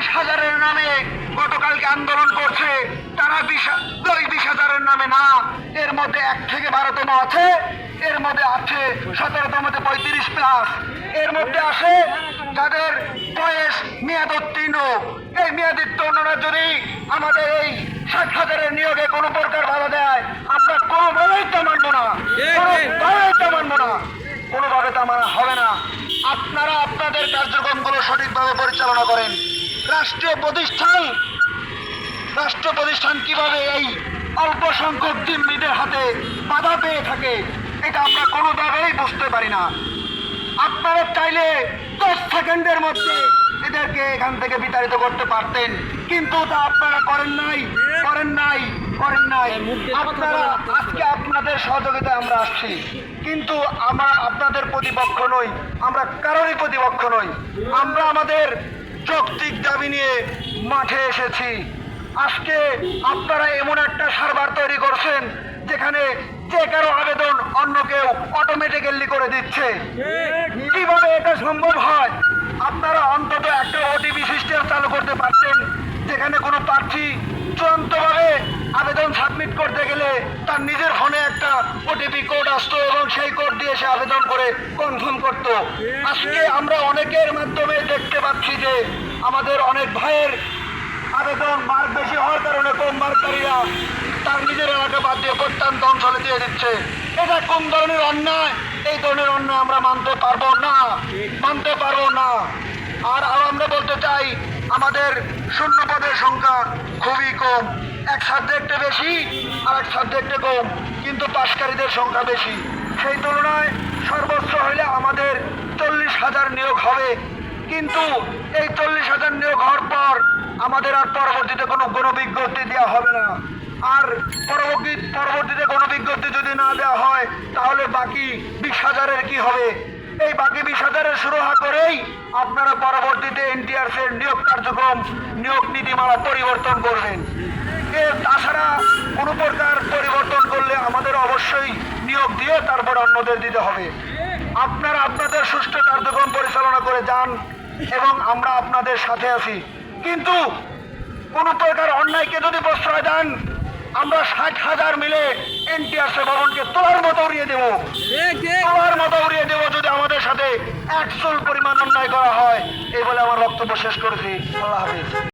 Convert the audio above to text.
বিশ হাজারের নামে গতকালকে আন্দোলন করছে তারা বিশ ওই বিশ হাজারের নামে না। এর মধ্যে এক থেকে বারোতম আছে এর মধ্যে আছে সতেরোতম মধ্যে পঁয়ত্রিশ প্লাস। এর মধ্যে আছে যাদের বয়স মেয়াদ উত্তীর্ণ এই মেয়াদোত্তীর্ণরা যদি আমাদের এই ষাট হাজারের নিয়োগে কোনো প্রকার বাধা দেয় আমরা কোনোভাবেই তা মানব না। কোনোভাবেই তা মানবো না। কোনোভাবে তা মানা হবে না। আপনারা আপনাদের কার্যক্রমগুলো সঠিকভাবে পরিচালনা করেন। রাষ্ট্রীয় প্রতিষ্ঠান। রাষ্ট্র প্রতিষ্ঠান কীভাবে এই অল্প সংখ্যক জিম্মিদের হাতে বাধা পেয়ে থাকে এটা আমরা কোনোভাবেই বুঝতে পারি না। আপনারা চাইলে দশ সেকেন্ডের মধ্যে এদেরকে এখান থেকে বিতাড়িত করতে পারতেন কিন্তু তা আপনারা করেন নাই করেন নাই করেন নাই। আপনারা আজকে আপনাদের সহযোগিতায় আমরা আসছি কিন্তু আমরা আপনাদের প্রতিপক্ষ নই আমরা কারোরই প্রতিপক্ষ নই। আমরা আমাদের যৌক্তিক দাবি নিয়ে মাঠে এসেছি। আজকে আপনারা এমন একটা সার্ভার তৈরি করছেন, যেখানে যে কারও আবেদন অন্য কেউ অটোমেটিক্যালি করে দিচ্ছে। কীভাবে এটা সম্ভব হয়? আপনারা অন্তত একটা ওটিপি সিস্টেম চালু করতে পারতেন, যেখানে কোনো প্রার্থী চূড়ান্তভাবে আবেদন সাবমিট করতে গেলে তার নিজের ফোনে একটা ওটিপি কোড আসতো এবং সেই কোড দিয়ে সে আবেদন করে কনফার্ম করত। আজকে আমরা অনেকের মাধ্যমে দেখতে পাচ্ছি যে আমাদের অনেক ভাইয়ের আবেদন মার্ক বেশি হওয়ার কারণে কম মার্ককারীরা তার নিজের এলাকা বাদ দিয়ে প্রত্যন্ত অঞ্চলে দিয়ে দিচ্ছে। এটা কোন ধরনের অন্যায়? এই ধরনের অন্যায় আমরা মানতে পারব না। মানতে পারব না। আর আমরা বলতে চাই, আমাদের শূন্য পদের সংখ্যা খুবই কম। এক সাবজেক্টে বেশি আর এক সাবজেক্টে কম, কিন্তু পাশকারীদের সংখ্যা বেশি। সেই তুলনায় সর্বোচ্চ হইলে আমাদের চল্লিশ হাজার নিয়োগ হবে। কিন্তু এই চল্লিশ হাজার নিয়োগ হওয়ার পর আমাদের আর পরবর্তীতে কোনো কোনো বিজ্ঞপ্তি দেওয়া হবে না। আর পরবর্তী পরবর্তীতে কোনো বিজ্ঞপ্তি যদি না দেওয়া হয়, তাহলে বাকি বিশ হাজারের কি হবে? এই বাকি বিশ হাজারের সুরাহা করেই আপনারা পরবর্তীতে এনটিআরসির নিয়োগ কার্যক্রম, নিয়োগ নীতিমালা পরিবর্তন করবেন। এর তাছাড়া কোনো প্রকার পরিবর্তন করলে আমাদের অবশ্যই নিয়োগ দিয়ে তারপর অন্যদের দিতে হবে। আপনারা আপনাদের সুষ্ঠু কার্যক্রম পরিচালনা করে যান এবং আমরা আপনাদের সাথে আছি। কিন্তু কোনো প্রকার অন্যায়কে যদি প্রশ্রয় দেন আমরা ষাট হাজার মিলে এনটিআরসি ভবনকে তোলার মতো উড়িয়ে দেবো। তোলার মতো উড়িয়ে দেবো যদি আমাদের সাথে একশোল পরিমাণ অন্যায় করা হয়। এই বলে আমার বক্তব্য শেষ করেছি। আল্লাহ হাফিজ।